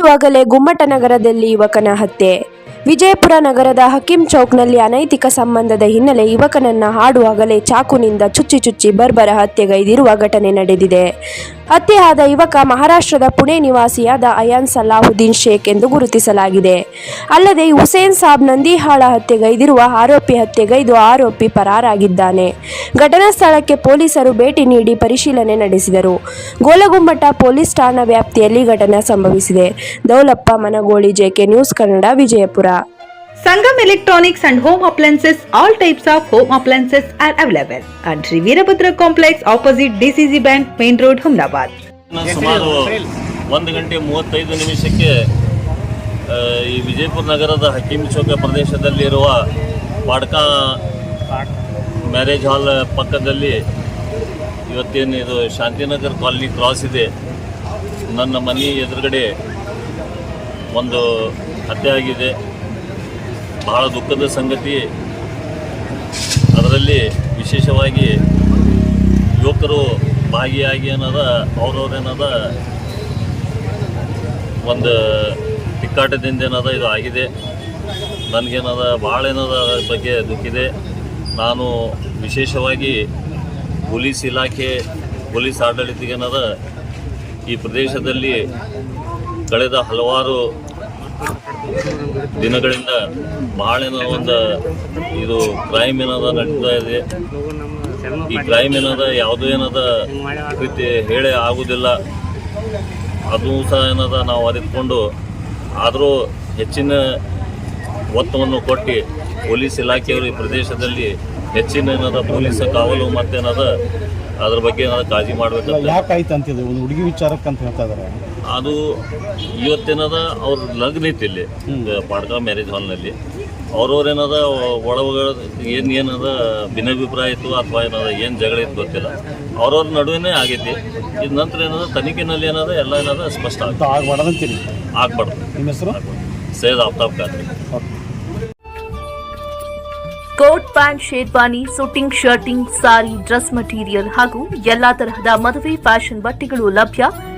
ಹಾಡುವಾಗಲೇ ಗುಮ್ಮಟನಗರದಲ್ಲಿ ಯುವಕನ ಹತ್ಯೆ. ವಿಜಯಪುರ ನಗರದ ಹಕೀಂ ಚೌಕ್ನಲ್ಲಿ ಅನೈತಿಕ ಸಂಬಂಧದ ಹಿನ್ನೆಲೆ ಯುವಕನನ್ನ ಹಾಡುವಾಗಲೇ ಚಾಕುನಿಂದ ಚುಚ್ಚಿ ಚುಚ್ಚಿ ಬರ್ಬರ ಹತ್ಯೆಗೈದಿರುವ ಘಟನೆ ನಡೆದಿದೆ. ಹತ್ಯೆಯಾದ ಯುವಕ ಮಹಾರಾಷ್ಟ್ರದ ಪುಣೆ ನಿವಾಸಿಯಾದ ಅಯಾನ್ ಸಲಾಹುದ್ದೀನ್ ಶೇಖ್ ಎಂದು ಗುರುತಿಸಲಾಗಿದೆ. ಅಲ್ಲದೆ ಹುಸೇನ್ ಸಾಬ್ ನಂದಿಹಾಳ ಹತ್ಯೆಗೈದಿರುವ ಆರೋಪಿ ಹತ್ಯೆಗೈದು ಆರೋಪಿ ಪರಾರಾಗಿದ್ದಾನೆ. ಘಟನಾ ಸ್ಥಳಕ್ಕೆ ಪೊಲೀಸರು ಭೇಟಿ ನೀಡಿ ಪರಿಶೀಲನೆ ನಡೆಸಿದರು. ಗೋಲಗುಮ್ಮಟ ಪೊಲೀಸ್ ಠಾಣಾ ವ್ಯಾಪ್ತಿಯಲ್ಲಿ ಘಟನೆ ಸಂಭವಿಸಿದೆ. Daulappa Managoli, JK news Kannada, Vijayapura. ಪುರ Sangam electronics and home appliances all types of home appliances are available and Shri Veerabhadra complex opposite DCC bank main road Humnabad ಸುಮಾರು ಒಂದು ಗಂಟೆ ಮೂವತ್ತೈದು ನಿಮಿಷಕ್ಕೆ ಈ ವಿಜಯಪುರ ನಗರದ ಹಕೀಮ್ ಚೌಕ ಪ್ರದೇಶದಲ್ಲಿರುವ ಪಾಡ್ಕಾ ಮ್ಯಾರೇಜ್ ಹಾಲ್ ಪಕ್ಕದಲ್ಲಿ ಇವತ್ತೇನು ಇದು ಶಾಂತಿನಗರ್ ಕಾಲನಿ ಕ್ರಾಸ್ ಇದೆ. ನನ್ನ ಮನೆ ಎದುರುಗಡೆ ಒಂದು ಹತ್ಯೆ ಆಗಿದೆ. ಬಹಳ ದುಃಖದ ಸಂಗತಿ. ಅದರಲ್ಲಿ ವಿಶೇಷವಾಗಿ ಯುವಕರು ಭಾಗಿಯಾಗಿ ಅನ್ನೋದ ಅವ್ರವ್ರೇನದ ಒಂದು ತಿಕ್ಕಾಟದಿಂದ ಏನದ ಇದು ಆಗಿದೆ. ನನಗೇನದ ಭಾಳ ಏನದ ಅದರ ಬಗ್ಗೆ ದುಃಖಿದೆ ನಾನು ವಿಶೇಷವಾಗಿ ಪೊಲೀಸ್ ಇಲಾಖೆ, ಪೊಲೀಸ್ ಆಡಳಿತಕ್ಕೆ ಏನದ ಈ ಪ್ರದೇಶದಲ್ಲಿ ಕಳೆದ ಹಲವಾರು ದಿನಗಳಿಂದ ಬಹಳ ಒಂದು ಇದು ಕ್ರೈಮ್ ಏನದ ನಡೀತಾ ಇದೆ. ಈ ಕ್ರೈಮ್ ಏನದ ಯಾವುದೂ ಏನದ ರೀತಿ ಹೇಳೇ ಆಗುವುದಿಲ್ಲ ಅದು ಸಹ ಏನದ ನಾವು ಅರಿತುಕೊಂಡು ಆದರೂ ಹೆಚ್ಚಿನ ಒತ್ತವನ್ನು ಕೊಟ್ಟು ಪೊಲೀಸ್ ಇಲಾಖೆಯವರು ಈ ಪ್ರದೇಶದಲ್ಲಿ ಹೆಚ್ಚಿನ ಏನದ ಪೊಲೀಸ್ ಕಾವಲು ಮತ್ತೇನದ ಅದ್ರ ಬಗ್ಗೆ ಏನಾದ್ರು ಕಾಳಜಿ ಮಾಡಬೇಕಂತ. ಯಾಕಾಯ್ತು ಅಂತಿದೆ ಒಂದು ಹುಡುಗಿ ವಿಚಾರಕ್ಕೆ ಅಂತ ಹೇಳ್ತಾ ಇದಾರೆ ಅದು ಇವತ್ತೇನದ ಅವ್ರ ಲಗ್ನ ಐತಿ ಇಲ್ಲಿ ಪಾಡ್ಕ ಮ್ಯಾರೇಜ್ ಹಾಲ್ನಲ್ಲಿ ಅವ್ರವ್ರೇನದ ಒಳಗ ಏನು ಏನದ ಭಿನ್ನಾಭಿಪ್ರಾಯ ಇತ್ತು ಅಥವಾ ಏನದ ಏನು ಜಗಳ ಇತ್ತು ಗೊತ್ತಿಲ್ಲ. ಅವ್ರವ್ರ ನಡುವೆನೇ ಆಗೈತಿ ಇದ ನಂತರ ಏನದ ತನಿಖೆನಲ್ಲಿ ಏನದ ಎಲ್ಲ ಏನದ ಸ್ಪಷ್ಟ ಅಂತ ಆಗ್ಬಾರ್ದಂತೀರಿ? ಆಗ್ಬಾರ್ದು. ನಿಮ್ಮ ಹೆಸರು? Syed Aftab Khadri. Coat pant sherwani suiting shirting sari dress material ಹಾಗೂ ಎಲ್ಲಾ ತರಹದ ಮದುವೆ ಫ್ಯಾಷನ್ ಬಟ್ಟೆಗಳು ಲಭ್ಯ.